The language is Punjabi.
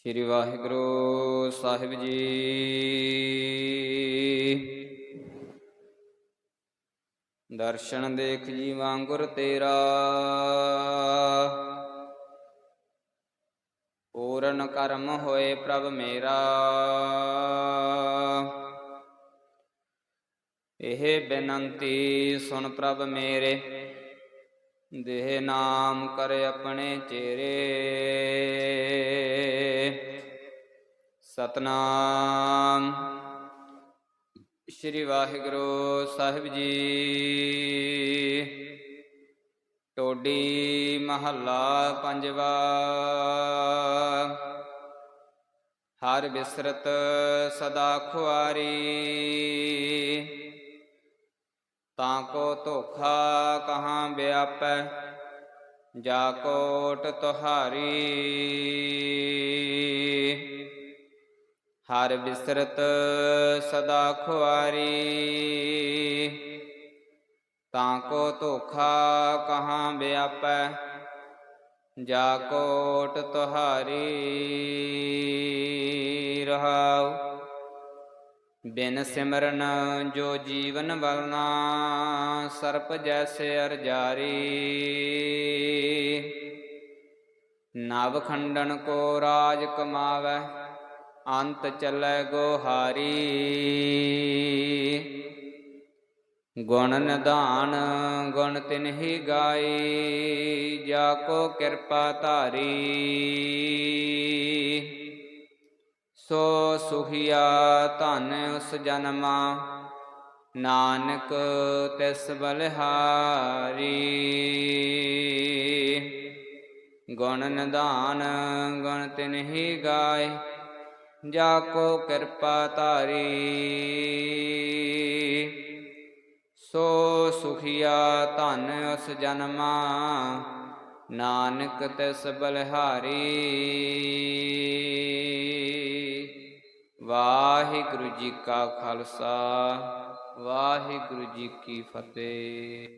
ਸ੍ਰੀ ਵਾਹਿਗੁਰੂ ਸਾਹਿਬ ਜੀ। ਦਰਸ਼ਨ ਦੇਖ ਜੀ ਵਾਂਗੁਰ ਤੇਰਾ। ਪੂਰਨ ਕਰਮ ਹੋਏ ਪ੍ਰਭ ਮੇਰਾ। ਇਹ ਬੇਨੰਤੀ ਸੁਣ ਪ੍ਰਭ ਮੇਰੇ। ਦੇਹ ਨਾਮ ਕਰ ਆਪਣੇ ਚੇਰੇ ਸਤਨਾਮ। ਸ੍ਰੀ ਵਾਹਿਗੁਰੂ ਸਾਹਿਬ ਜੀ। ਟੋਡੀ ਮਹੱਲਾ ਪੰਜਵਾ। ਹਰ ਬਿਸਰਤ ਸਦਾ ਖੁਆਰੀ। ਤਾਂ ਕੋ ਧੋਖਾ ਕਹਾਂ ਵਿਆਪੈ ਜਾ ਕੋਟ ਤੁਹਾਰੀ। ਹਰ ਬਿਸਰਤ ਸਦਾ ਖੁਆਰੀ। ਤਾਂ ਕੋ ਧੋਖਾ ਕਹਾਂ ਵਿਆਪੈ, ਜਾ ਕੋਟ ਤੁਹਾਰੀ ਰਹਾਉ। ਬਿਨ ਸਿਮਰਨ ਜੋ ਜੀਵਨ ਵਲਨਾ ਸਰਪ ਜੈਸੇ ਅਰ ਜਾਰੀ। ਨਵ ਖੰਡਨ ਕੋ ਰਾਜ ਕਮਾਵੈ ਅੰਤ ਚੱਲੈ ਗੋਹਾਰੀ। ਗੁਣ ਨਿਧਾਨ, ਗੁਣ ਤਿਨਹੀ ਗਾਈ, ਜਾ ਕੋ ਕਿਰਪਾ ਧਾਰੀ। ਸੋ ਸੁਖਿਆ ਧਨ ਉਸ ਜਨਮਾ, ਨਾਨਕ ਤਿਸ ਬਲਿਹਾਰੀ। ਗੁਣ ਨਿਧਾਨ, ਗੁਣ ਤਿਨਹੀ ਗਾਏ ਜਾ ਕੋ ਕਿਰਪਾ ਧਾਰੀ। ਸੋ ਸੁਖੀਆ ਧਨ ਉਸ ਜਨਮਾ, ਨਾਨਕ ਤਿਸ ਬਲਿਹਾਰੀ। ਵਾਹਿਗੁਰੂ ਜੀ ਕਾ ਖਾਲਸਾ, ਵਾਹਿਗੁਰੂ ਜੀ ਕੀ ਫਤਿਹ।